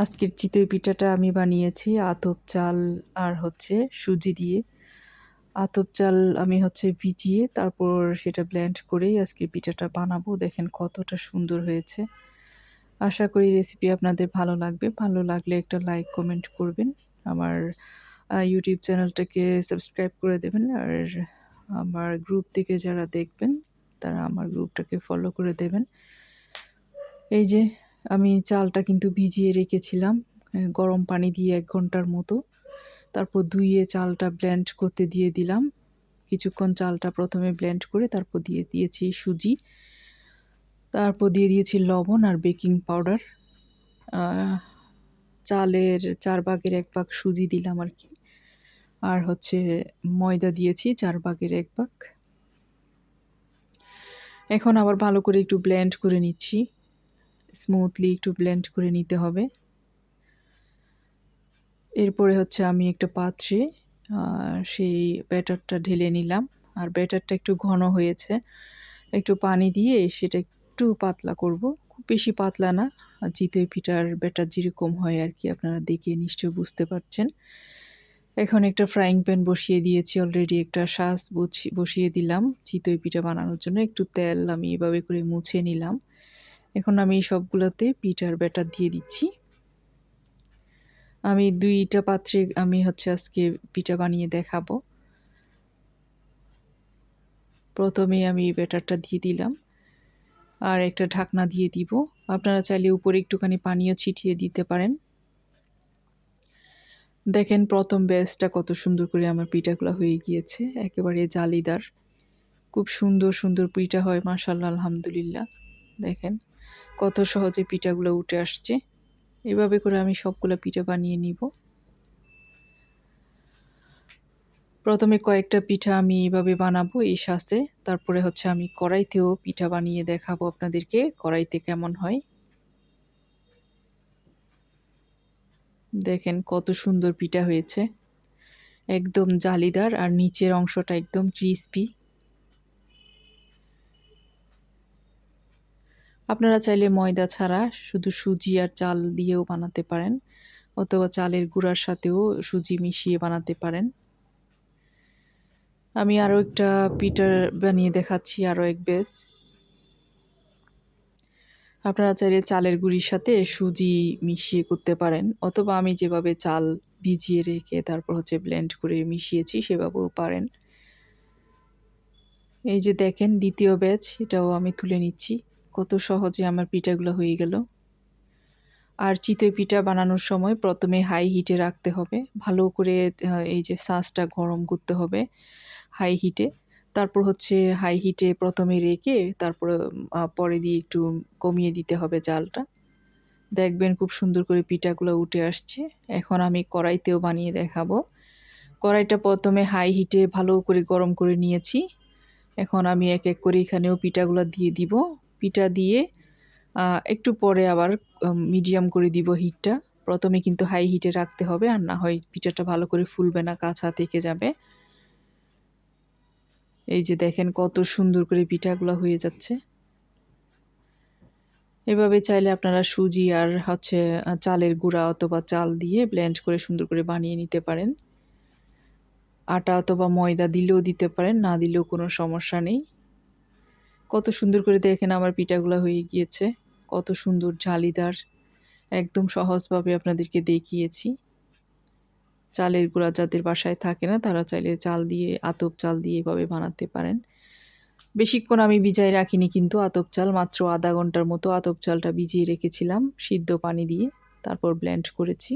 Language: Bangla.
আজকের চিতই পিঠাটা আমি বানিয়েছি, আতপ চাল আর হচ্ছে সুজি দিয়ে। আতপ চাল আমি হচ্ছে ভিজিয়ে তারপর সেটা ব্ল্যান্ড করেই আজকের পিঠাটা বানাবো। দেখেন কতটা সুন্দর হয়েছে। আশা করি রেসিপি আপনাদের ভালো লাগবে। ভালো লাগলে একটা লাইক কমেন্ট করবেন। আমার ইউটিউব চ্যানেলটাকে সাবস্ক্রাইব করে দেবেন। আর আমার গ্রুপ থেকে যারা দেখবেন, তারা আমার গ্রুপটাকে ফলো করে দেবেন। এই যে আমি চালটা কিন্তু ভিজিয়ে রেখেছিলাম গরম পানি দিয়ে এক ঘণ্টার মতো। তারপর ধুইয়ে চালটা ব্লেন্ড করতে দিয়ে দিলাম। কিছুক্ষণ চালটা প্রথমে ব্লেন্ড করে তারপর দিয়ে দিয়েছি সুজি। তারপর দিয়ে দিয়েছি লবণ আর বেকিং পাউডার চালের চার ভাগের এক ভাগ সুজি দিলাম আর কি। আর হচ্ছে ময়দা দিয়েছি চার ভাগের এক ভাগ। এখন আবার ভালো করে একটু ব্লেন্ড করে নিচ্ছি। স্মুথলি একটু ব্লেন্ড করে নিতে হবে। এরপরে হচ্ছে আমি একটা পাত্রে সেই ব্যাটারটা ঢেলে নিলাম। আর ব্যাটারটা একটু ঘন হয়েছে, একটু পানি দিয়ে সেটা একটু পাতলা করব। খুব বেশি পাতলা না চিতই পিঠার ব্যাটার যেরকম হয় আর কি, আপনারা দেখে নিশ্চয়ই বুঝতে পারছেন। এখন একটা ফ্রাইং প্যান বসিয়ে দিয়েছি অলরেডি একটা শ্বাস বসিয়ে দিলাম। চিতই পিঠা বানানোর জন্য একটু তেল আমি এভাবে করে মুছে নিলাম। এখন আমি এই সবগুলোতে পিঠার ব্যাটার দিয়ে দিচ্ছি। আমি দুইটা পাত্রে আমি হচ্ছে আজকে পিঠা বানিয়ে দেখাবো। প্রথমে আমি ব্যাটারটা দিয়ে দিলাম। আর একটা ঢাকনা দিয়ে দিব। আপনারা চাইলে উপরে একটুখানি পানিও ছিটিয়ে দিতে পারেন। দেখেন প্রথম ব্যাসটা কত সুন্দর করে আমার পিঠাগুলো হয়ে গিয়েছে। একেবারে জালিদার। খুব সুন্দর সুন্দর পিঠা হয় মাসাল্লাহ আলহামদুলিল্লাহ। দেখেন। কত সহজে পিঠাগুলো উঠে আসছে। এভাবে করে আমি সবগুলো পিঠা বানিয়ে নিব। প্রথমে কয়েকটা পিঠা আমি এভাবে বানাবো এই শাসে তারপরে হচ্ছে আমি কড়াইতেও পিঠা বানিয়ে দেখাবো আপনাদেরকে, কড়াইতে কেমন হয়। দেখেন কত সুন্দর পিঠা হয়েছে। একদম জালিদার আর নিচের অংশটা একদম ক্রিস্পি আপনারা চাইলে ময়দা ছাড়া শুধু সুজি আর চাল দিয়েও বানাতে পারেন, অথবা চালের গুঁড়ার সাথেও সুজি মিশিয়ে বানাতে পারেন। আমি আরও একটা পিটার বানিয়ে দেখাচ্ছি, আরও এক বেস। আপনারা চাইলে চালের গুঁড়ির সাথে সুজি মিশিয়ে করতে পারেন, অথবা আমি যেভাবে চাল ভিজিয়ে রেখে তারপর হচ্ছে ব্লেন্ড করে মিশিয়েছি সেভাবেও পারেন। এই যে দেখেন দ্বিতীয় ব্যাচ এটাও আমি তুলে নিচ্ছি। কত সহজে আমার পিঠাগুলো হয়ে গেল। আর চিতই পিঠা বানানোর সময় প্রথমে হাই হিটে রাখতে হবে। ভালো করে এই যে সাঁচটা গরম করতে হবে হাই হিটে তারপর হচ্ছে হাই হিটে প্রথমে রেখে তারপর পরে দিয়ে একটু কমিয়ে দিতে হবে জালটা। দেখবেন খুব সুন্দর করে পিঠাগুলো উঠে আসছে। এখন আমি কড়াইতেও বানিয়ে দেখাবো। কড়াইটা প্রথমে হাই হিটে ভালো করে গরম করে নিয়েছি। এখন আমি এক এক করে এখানেও পিঠাগুলো দিয়ে দিব। পিঠা দিয়ে একটু পরে আবার মিডিয়াম করে দিব হিটটা প্রথমে কিন্তু হাই হিটে রাখতে হবে, আর না হয় পিঠাটা ভালো করে ফুলবে না, কাঁচা থেকে যাবে। এই যে দেখেন কত সুন্দর করে পিঠাগুলো হয়ে যাচ্ছে। এভাবে চাইলে আপনারা সুজি আর হচ্ছে চালের গুঁড়া অথবা চাল দিয়ে ব্লেন্ড করে সুন্দর করে বানিয়ে নিতে পারেন। আটা অথবা ময়দা দিলেও দিতে পারেন, না দিলেও কোনো সমস্যা নেই। কত সুন্দর করে দেখেন আমার পিঠাগুলো হয়ে গিয়েছে। কত সুন্দর জালিদার। একদম সহজভাবে আপনাদেরকে দেখিয়েছি। চালের গুঁড়া যাদের বাসায় থাকে না, তারা চাইলে চাল দিয়ে, আতপ চাল দিয়ে এভাবে বানাতে পারেন। বেশিক্ষণ আমি ভিজাই রাখিনি কিন্তু আতপ চাল, মাত্র আধা ঘণ্টার মতো আতপ চালটা ভিজিয়ে রেখেছিলাম সিদ্ধ পানি দিয়ে। তারপর ব্লেন্ড করেছি।